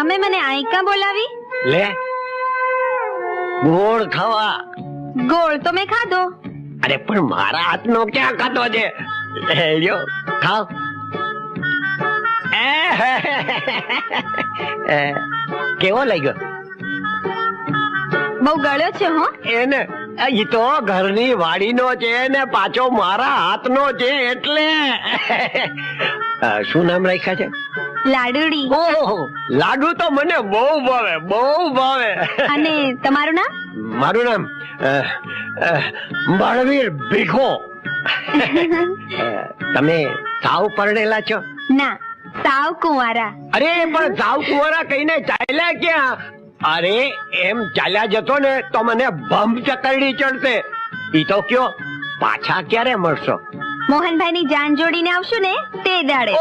તમે મને આઈકા બોલાવી? લે. ગોળ ખાવા. ગોળ તો મેં ખાધો. અરે પણ મારા હાથનો ક્યાં ખાધો છે? લ્યો ખાવ. કેવો લાગ્યો? બહુ ગળ્યો છે હો. એને ઈ તો ઘરની વાડીનો છે ને પાછો મારા હાથનો છે એટલે. શું નામ રાખ્યા છે? લાડુડી. ઓહો લાડુ તો મને બહુ ભાવે બહુ ભાવે. અને તમારું નામ? મારું નામ બળવીર ભીખો. તમે સાવ પરણેલા છો? ના સાવ કુંવારા. અરે પણ સાવ કુંવારા કહીને ચાલ્યા ક્યાં? અરે એમ ચાલ્યા જતો ને તો મને ભંભ ચકરડી ચડશે. ઈ તો કયો પાછા ક્યારે મળશો? મોહનભાઈ ની જાન જોડીને આવશું ને તે દાડે.